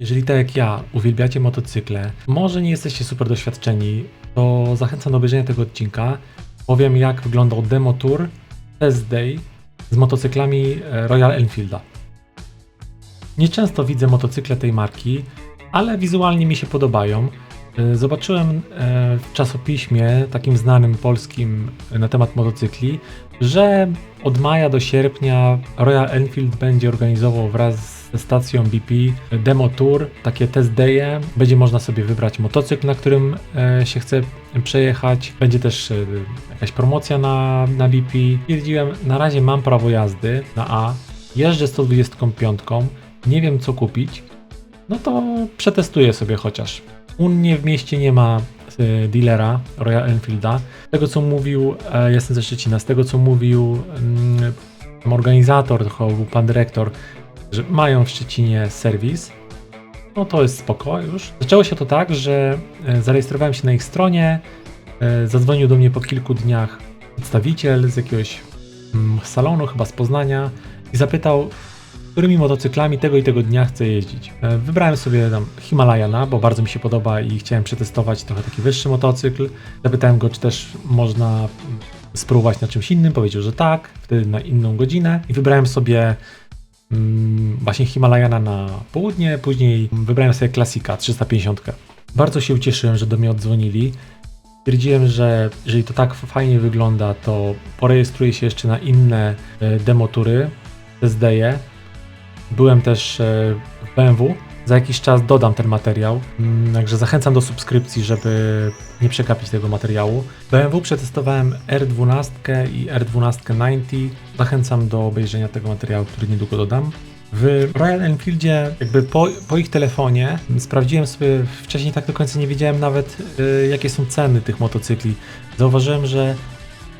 Jeżeli tak jak ja uwielbiacie motocykle, może nie jesteście super doświadczeni, to zachęcam do obejrzenia tego odcinka. Powiem jak wyglądał demo tour Test Day z motocyklami e, Royal Enfielda. Nieczęsto widzę motocykle tej marki, ale wizualnie mi się podobają. E, Zobaczyłem e, w czasopiśmie takim znanym polskim na temat motocykli, że od maja do sierpnia Royal Enfield będzie organizował wraz ze stacją BP demo tour, takie test daye. Będzie można sobie wybrać motocykl, na którym e, się chce przejechać. Będzie też e, jakaś promocja na, na BP. Stwierdziłem, na razie mam prawo jazdy na A, jeżdżę 125, nie wiem co kupić, no to przetestuję sobie chociaż. U mnie w mieście nie ma e, dealera Royal Enfielda. Z tego co mówił, e, jestem ze Szczecina, z tego co mówił tam organizator, był pan dyrektor, że mają w Szczecinie serwis, no to jest spoko już. Zaczęło się to tak, że e, zarejestrowałem się na ich stronie, e, zadzwonił do mnie po kilku dniach przedstawiciel z jakiegoś mm, salonu, chyba z Poznania i zapytał, którymi motocyklami tego i tego dnia chcę jeździć. E, Wybrałem sobie tam Himalajana, bo bardzo mi się podoba i chciałem przetestować trochę taki wyższy motocykl. Zapytałem go, czy też można mm, spróbować na czymś innym. Powiedział, że tak, wtedy na inną godzinę. I wybrałem sobie mm, właśnie Himalajana na południe, później wybrałem sobie klasika 350. Bardzo się ucieszyłem, że do mnie oddzwonili. Stwierdziłem, że jeżeli to tak fajnie wygląda, to porejestruję się jeszcze na inne e, demotury, testdaye. Byłem też e, w BMW. Za jakiś czas dodam ten materiał, Mm, także zachęcam do subskrypcji, żeby nie przekapić tego materiału. BMW przetestowałem R12 i R12 90. Zachęcam do obejrzenia tego materiału, który niedługo dodam. W Royal Enfieldzie, jakby po, po ich telefonie, sprawdziłem sobie, wcześniej tak do końca nie wiedziałem nawet, y, jakie są ceny tych motocykli. Zauważyłem, że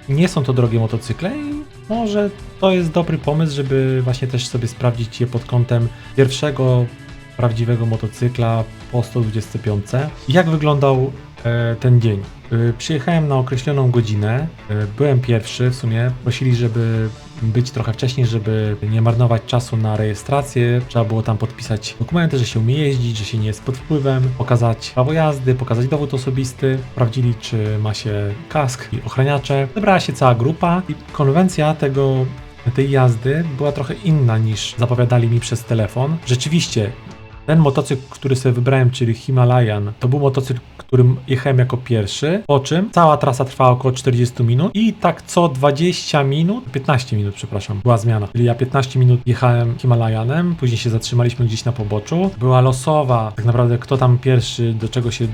nie są to drogie motocykle może to jest dobry pomysł, żeby właśnie też sobie sprawdzić je pod kątem pierwszego prawdziwego motocykla po 125. Jak wyglądał e, ten dzień? E, przyjechałem na określoną godzinę, e, byłem pierwszy w sumie, prosili, żeby być trochę wcześniej, żeby nie marnować czasu na rejestrację. Trzeba było tam podpisać dokumenty, że się umie jeździć, że się nie jest pod wpływem, pokazać prawo jazdy, pokazać dowód osobisty, sprawdzili, czy ma się kask i ochraniacze. Zebrała się cała grupa i konwencja tego tej jazdy była trochę inna niż zapowiadali mi przez telefon. Rzeczywiście, ten motocykl, który sobie wybrałem, czyli Himalayan, to był motocykl, którym jechałem jako pierwszy, po czym cała trasa trwała około 40 minut i tak co 20 minut, 15 minut, przepraszam, była zmiana. Czyli ja 15 minut jechałem Himalayanem, później się zatrzymaliśmy gdzieś na poboczu. Była losowa, tak naprawdę kto tam pierwszy do czego się e,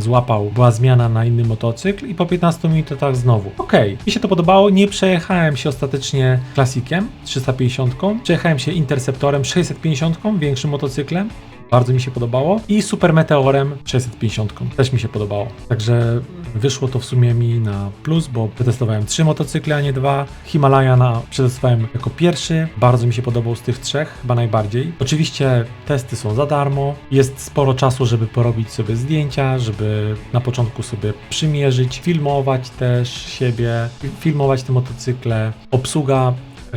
złapał, była zmiana na inny motocykl i po 15 minutach znowu. Okej, mi się to podobało, nie przejechałem się ostatecznie klasikiem 350, przejechałem się Interceptorem 650, większym motocyklem, bardzo mi się podobało. I Super Meteorem 650 też mi się podobało. Także wyszło to w sumie mi na plus, bo przetestowałem trzy motocykle, a nie dwa. Himalajana przetestowałem jako pierwszy. Bardzo mi się podobał z tych trzech, chyba najbardziej. Oczywiście testy są za darmo. Jest sporo czasu, żeby porobić sobie zdjęcia, żeby na początku sobie przymierzyć, filmować też siebie, filmować te motocykle. Obsługa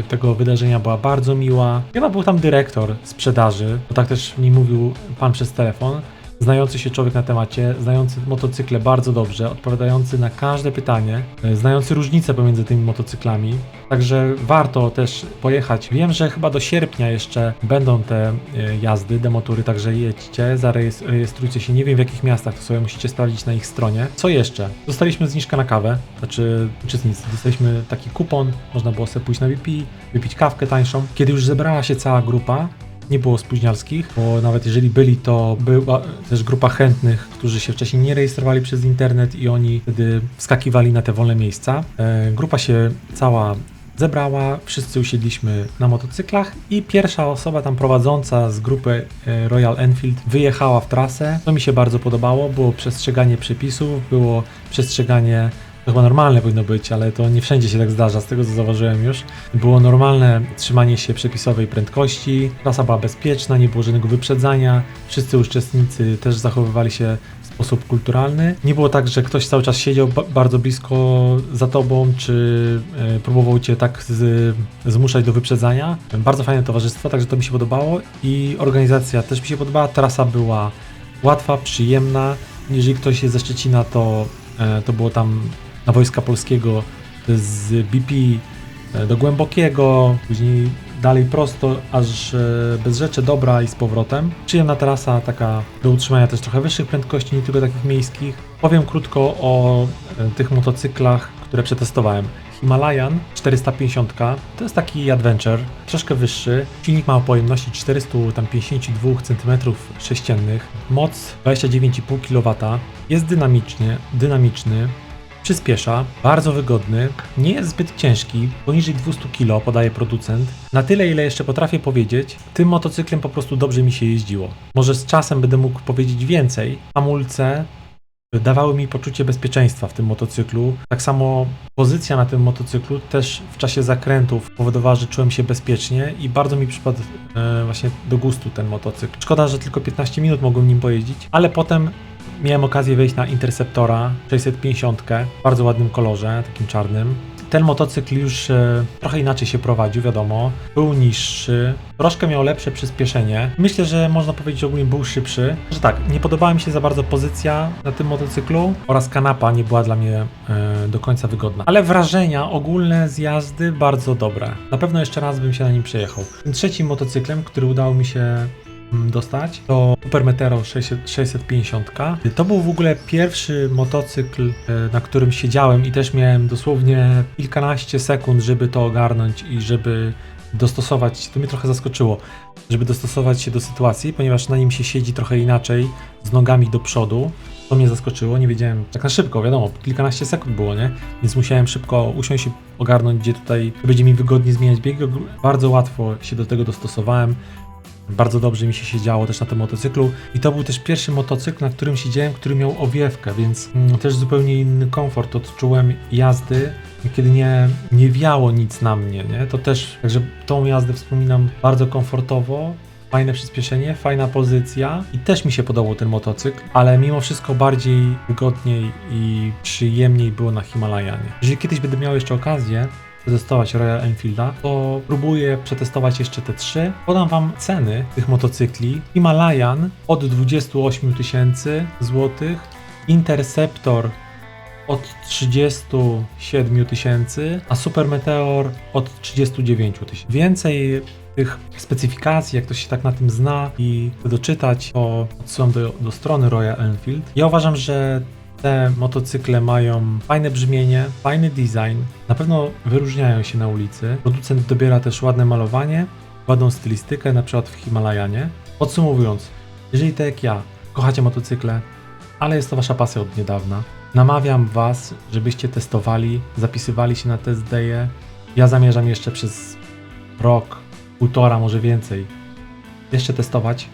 tego wydarzenia była bardzo miła. Chyba był tam dyrektor sprzedaży, bo tak też mi mówił pan przez telefon. Znający się człowiek na temacie, znający motocykle bardzo dobrze, odpowiadający na każde pytanie, e, znający różnice pomiędzy tymi motocyklami. Także warto też pojechać. Wiem, że chyba do sierpnia jeszcze będą te e, jazdy, demotury, także jedźcie, zarejestrujcie się. Nie wiem w jakich miastach, to sobie musicie sprawdzić na ich stronie. Co jeszcze? Dostaliśmy zniżkę na kawę, znaczy uczestnicy. Dostaliśmy taki kupon, można było sobie pójść na VP, wypić kawkę tańszą. Kiedy już zebrała się cała grupa, nie było spóźnialskich, bo nawet jeżeli byli, to była też grupa chętnych, którzy się wcześniej nie rejestrowali przez internet i oni wtedy wskakiwali na te wolne miejsca. E, grupa się cała zebrała, wszyscy usiedliśmy na motocyklach i pierwsza osoba tam prowadząca z grupy e, Royal Enfield wyjechała w trasę. To mi się bardzo podobało, było przestrzeganie przepisów, było przestrzeganie to chyba normalne powinno być, ale to nie wszędzie się tak zdarza, z tego co zauważyłem już. Było normalne trzymanie się przepisowej prędkości, trasa była bezpieczna, nie było żadnego wyprzedzania, wszyscy uczestnicy też zachowywali się sposób kulturalny. Nie było tak, że ktoś cały czas siedział ba- bardzo blisko za tobą, czy e, próbował cię tak z, zmuszać do wyprzedzania. Bardzo fajne towarzystwo, także to mi się podobało i organizacja też mi się podobała. Trasa była łatwa, przyjemna. Jeżeli ktoś jest ze Szczecina, to, e, to było tam na Wojska Polskiego z BP e, do Głębokiego, później dalej prosto, aż e, bez rzeczy dobra i z powrotem. Przyjemna trasa, taka do utrzymania też trochę wyższych prędkości, nie tylko takich miejskich. Powiem krótko o e, tych motocyklach, które przetestowałem. Himalayan 450 to jest taki adventure, troszkę wyższy. Silnik ma o pojemności 452 cm3, moc 29,5 kW, jest dynamiczny, dynamiczny, przyspiesza, bardzo wygodny, nie jest zbyt ciężki, poniżej 200 kg podaje producent. Na tyle, ile jeszcze potrafię powiedzieć, tym motocyklem po prostu dobrze mi się jeździło. Może z czasem będę mógł powiedzieć więcej. Hamulce dawały mi poczucie bezpieczeństwa w tym motocyklu. Tak samo pozycja na tym motocyklu też w czasie zakrętów powodowała, że czułem się bezpiecznie i bardzo mi przypadł e, właśnie do gustu ten motocykl. Szkoda, że tylko 15 minut mogłem nim pojeździć, ale potem miałem okazję wejść na Interceptora 650 w bardzo ładnym kolorze, takim czarnym. Ten motocykl już e, trochę inaczej się prowadził, wiadomo. Był niższy, troszkę miał lepsze przyspieszenie. Myślę, że można powiedzieć, że ogólnie był szybszy. Że tak, nie podobała mi się za bardzo pozycja na tym motocyklu oraz kanapa nie była dla mnie e, do końca wygodna. Ale wrażenia ogólne z jazdy bardzo dobre. Na pewno jeszcze raz bym się na nim przejechał. Tym trzecim motocyklem, który udało mi się dostać, to Super Metero 600 650. To był w ogóle pierwszy motocykl, e, na którym siedziałem i też miałem dosłownie kilkanaście sekund, żeby to ogarnąć i żeby dostosować, to mnie trochę zaskoczyło, żeby dostosować się do sytuacji, ponieważ na nim się siedzi trochę inaczej, z nogami do przodu. To mnie zaskoczyło, nie wiedziałem, tak na szybko, wiadomo, kilkanaście sekund było, nie? Więc musiałem szybko usiąść i ogarnąć, gdzie tutaj będzie mi wygodnie zmieniać biegi. Bardzo łatwo się do tego dostosowałem. Bardzo dobrze mi się siedziało też na tym motocyklu i to był też pierwszy motocykl, na którym siedziałem, który miał owiewkę, więc mm, też zupełnie inny komfort odczułem jazdy, kiedy nie, nie wiało nic na mnie, nie? To też, także tą jazdę wspominam bardzo komfortowo, fajne przyspieszenie, fajna pozycja i też mi się podobał ten motocykl, ale mimo wszystko bardziej wygodniej i przyjemniej było na Himalajanie. Jeżeli kiedyś będę miał jeszcze okazję, przetestować Royal Enfielda, to próbuję przetestować jeszcze te trzy. Podam Wam ceny tych motocykli. Himalayan od 28 tysięcy złotych, Interceptor od 37 tysięcy, a Super Meteor od 39 tysięcy. Więcej tych specyfikacji, jak ktoś się tak na tym zna i chce doczytać, to odsyłam do, do strony Royal Enfield. Ja uważam, że te motocykle mają fajne brzmienie, fajny design, na pewno wyróżniają się na ulicy. Producent dobiera też ładne malowanie, ładną stylistykę, na przykład w Himalajanie. Podsumowując, jeżeli tak jak ja kochacie motocykle, ale jest to wasza pasja od niedawna, namawiam was, żebyście testowali, zapisywali się na test day'e. Ja zamierzam jeszcze przez rok, półtora, może więcej, jeszcze testować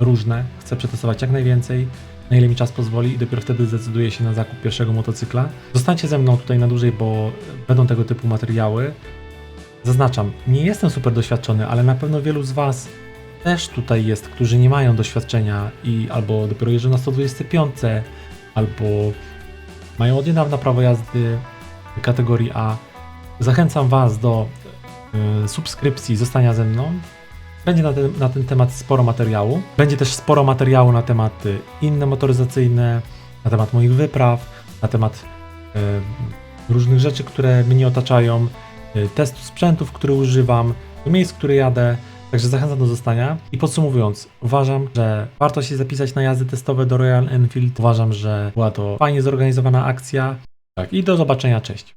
różne. Chcę przetestować jak najwięcej, na ile mi czas pozwoli i dopiero wtedy zdecyduję się na zakup pierwszego motocykla. Zostańcie ze mną tutaj na dłużej, bo będą tego typu materiały. Zaznaczam, nie jestem super doświadczony, ale na pewno wielu z Was też tutaj jest, którzy nie mają doświadczenia i albo dopiero jeżdżą na 125, albo mają od niedawna prawo jazdy kategorii A. Zachęcam Was do y, subskrypcji, zostania ze mną. Będzie na ten, na ten temat sporo materiału. Będzie też sporo materiału na tematy inne motoryzacyjne, na temat moich wypraw, na temat y, różnych rzeczy, które mnie otaczają, y, testu sprzętów, które używam, do miejsc, które jadę. Także zachęcam do zostania. I podsumowując, uważam, że warto się zapisać na jazdy testowe do Royal Enfield. Uważam, że była to fajnie zorganizowana akcja. Tak, i do zobaczenia, cześć.